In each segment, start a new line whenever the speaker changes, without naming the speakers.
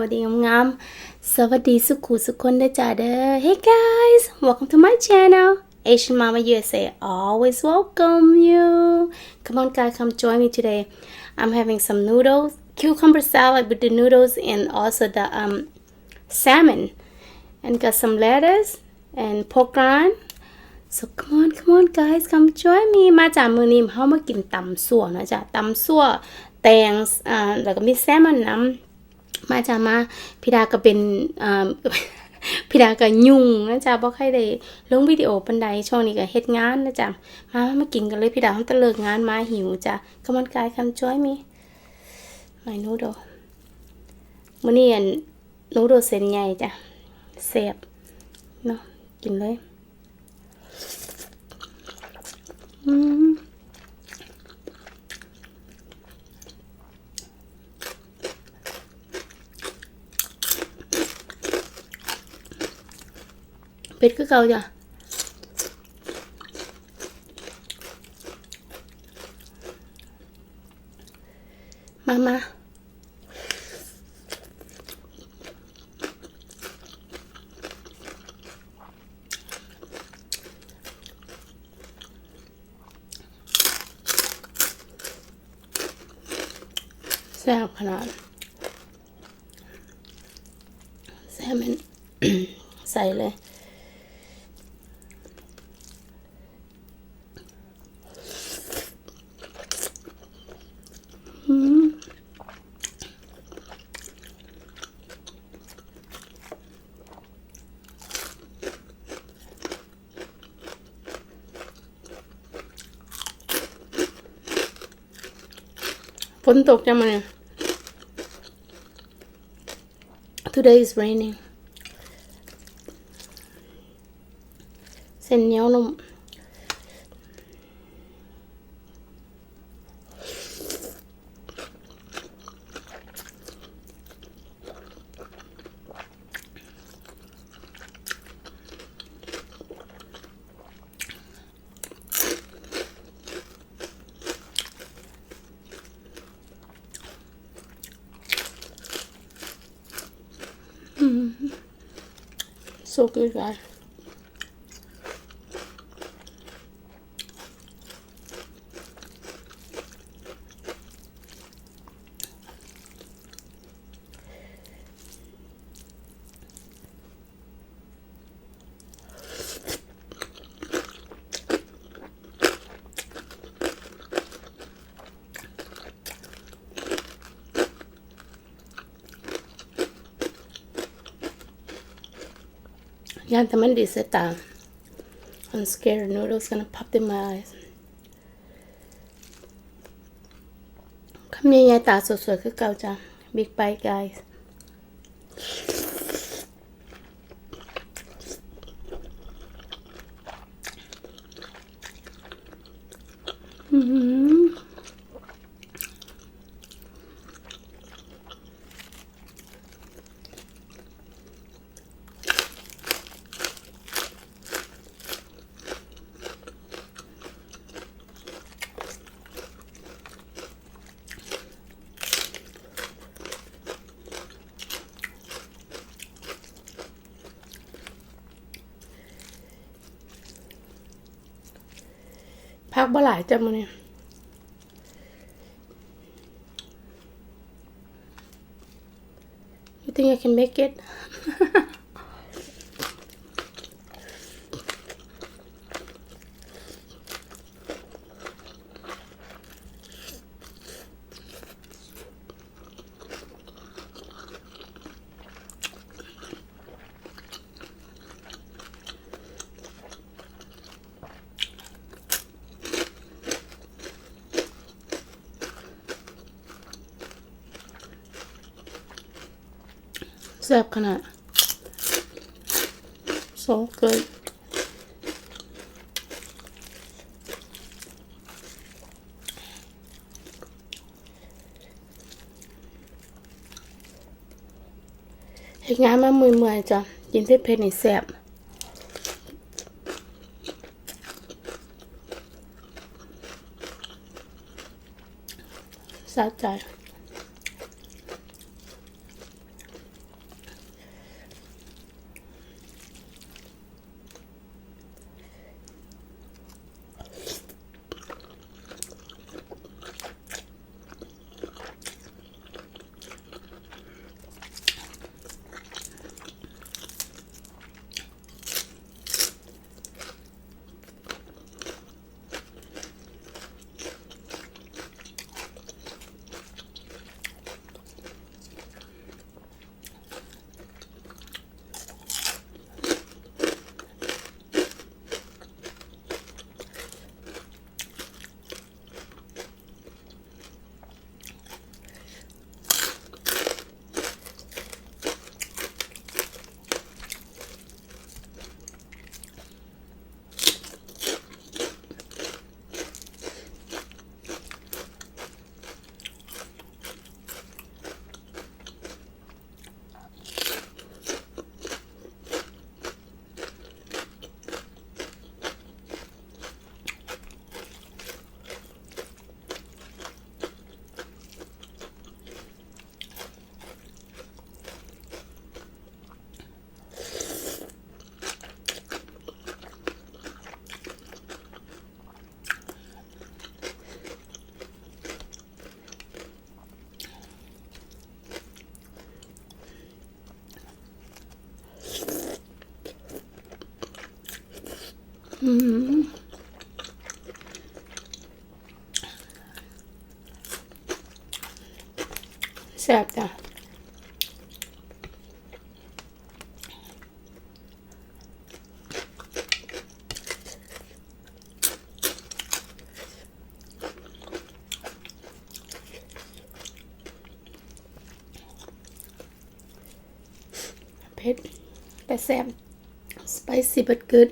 วัสดีงามๆสวัสดีสุขุสุขคนได้จ้าเด้อ Hey guys welcome to my channel Asian Mama USA always welcome you come on guys come join me today I'm having some noodles cucumber salad with the noodles and also the um salmon and got some lettuce and pork rind so come on come on guys come join me มาจากมือนี้เขามากินตำสั่วนะจ๊ะตำสั่วแตงอ่าแล้วก็มีแซลมอนน้ำ มาจามาพี่ดาก็เป็นอ่าพี่ดาก็ยุ่งนะจ๊ะบ่ใครได้ลงวิดีโอปันใดช่วงนี้ก็เฮ็ดงานนะจ๊ะมามากินกันเลยพี่ดาเขาตะเลิกงานมาหิวจ้ะ come on guys come join me my noodle มื้อนี้อันนูโดเส้นใหญ่จ้ะแซ่บเนาะกินเลยอืม เผ็ดคือเก่าจ้ะมามาแซ่บขนาดแซ่บมันใส่เลย อืม ฝนตกจังมาเนี่ย Today is raining เส้นเหนียวนุ่ม So Yeah, the Monday sit down. I'm scared noodles gonna pop in my eyes. คำใหญ่ๆตาสวยๆคือเก่าจ้ะ Big bite guys อืม พักบ่หลายจ้ะมันเนี่ย You think I can make it? แซ่บขนาด so good เฮ็ดงานมาเมื่อยๆจ้ะกินเผ็ดๆนี่แซ่บสะใจ แซ่บจ้ะเผ็ดแต่แซ่บ spicy but good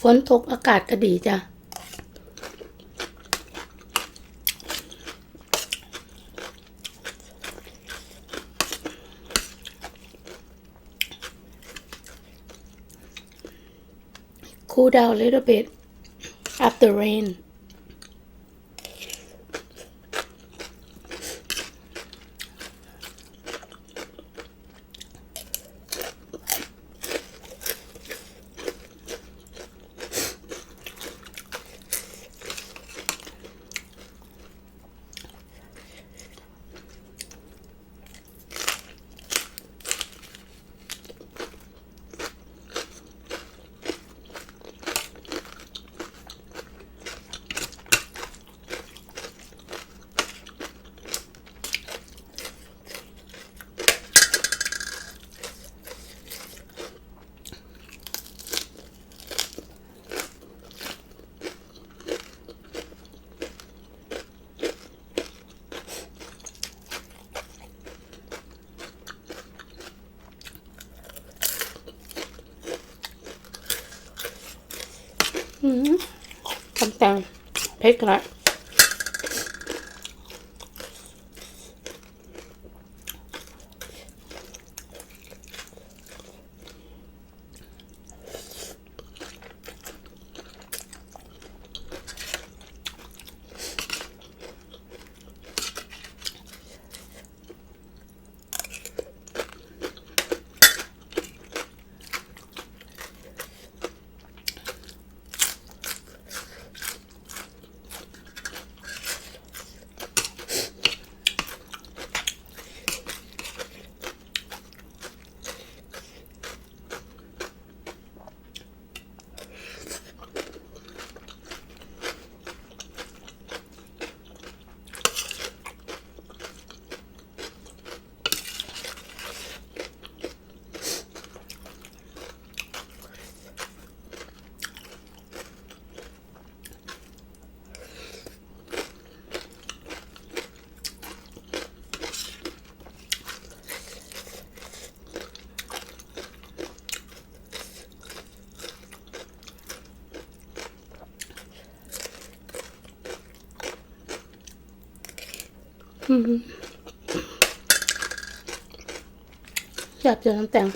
ฝนตกอากาศก็ดีจ้ะ cool down a little bit after rain อืมตำแตง เผ็ อยากเจอน้ำแตง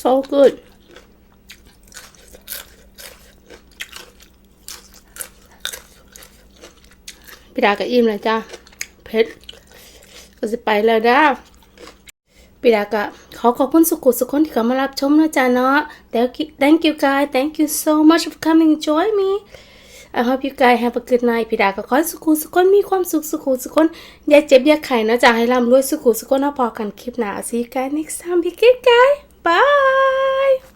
so good พี่ดาก็อิ่มแล้วจ้าเพชรก็จะไปแล้วด้าพี่ดาก็ขอขอบคุณสุขุสุขคนที่เข้ามารับชมนะจ๊ะเนาะ thank you thank you guys thank you so much for coming join me I hope you guys have a good night พี่ดาก็ขอสุขสุขคนมีความสุขสุขสุขคนอย่าเจ็บอย่าไข้นะจ๊ะให้ร่ำรวยสุขสุขคนเอาพอกันคลิปหน้า see you guys next time be good guys bye